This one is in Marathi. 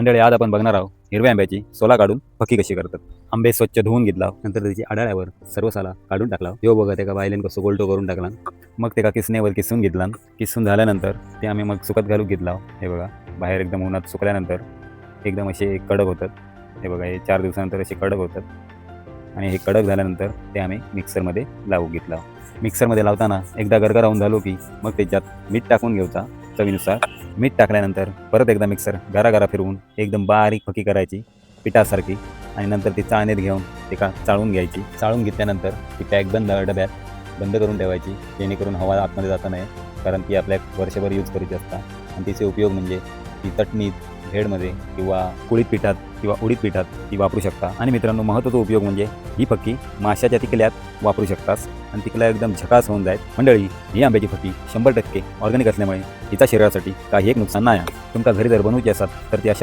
मंडळी आज आपण बघणार आहोत हिरव्या आंब्याची सोला काढून फकी कशी करतात. आंबे स्वच्छ धुवून घेतला नंतर त्याची आडाळ्यावर सर्व साला काढून टाकला यो बघा त्या बायलेन कसं गोल्टो करून टाकला मग त्या किसनेवर किसण्यावर किसून घेतला किसून झाल्यानंतर ते आम्ही मग सुकत घालून घेतला हे बघा बाहेर एकदम उन्हात सुकल्यानंतर एकदम असे कडक होतात. हे बघा हे चार दिवसानंतर असे कडक होतात. आणि हे कडक झाल्यानंतर ते आम्ही मिक्सरमध्ये लावू घेतला मिक्सरमध्ये लावताना एकदा गरगरावून झालो की मग त्याच्यात मीठ टाकून घ्यायचा चवीनुसार. मीठ टाकल्यानंतर परत एकदा मिक्सर घराघरा फिरवून एकदम बारीक फकी करायची पिठासारखी आणि नंतर ती चाळणीत घेऊन एका चाळून घ्यायची. चाळून घेतल्यानंतर ती पॅक बंद डब्यात बंद करून ठेवायची जेणेकरून हवा आतमध्ये जाता नाही कारण ती आपल्या वर्षभर यूज करायची असतात आणि तिचे उपयोग म्हणजे ती चटणीत भेडमध्ये किंवा कुळीत पिठात किंवा उडीद पिठात ती वापरू शकता. आणि मित्रांनो महत्त्वाचा उपयोग म्हणजे ही फक्की माशाच्या तिकल्यात वापरू शकतास. आणि तिकला एकदम झकास होऊन जाईल. मंडळी ही आंब्याची फक्की शंभर टक्के ऑर्गॅनिक असल्यामुळे हिचा शरीरासाठी काही एक नुकसान नाही आहे. तुमका घरी जर बनवूची असाल तर ती अशा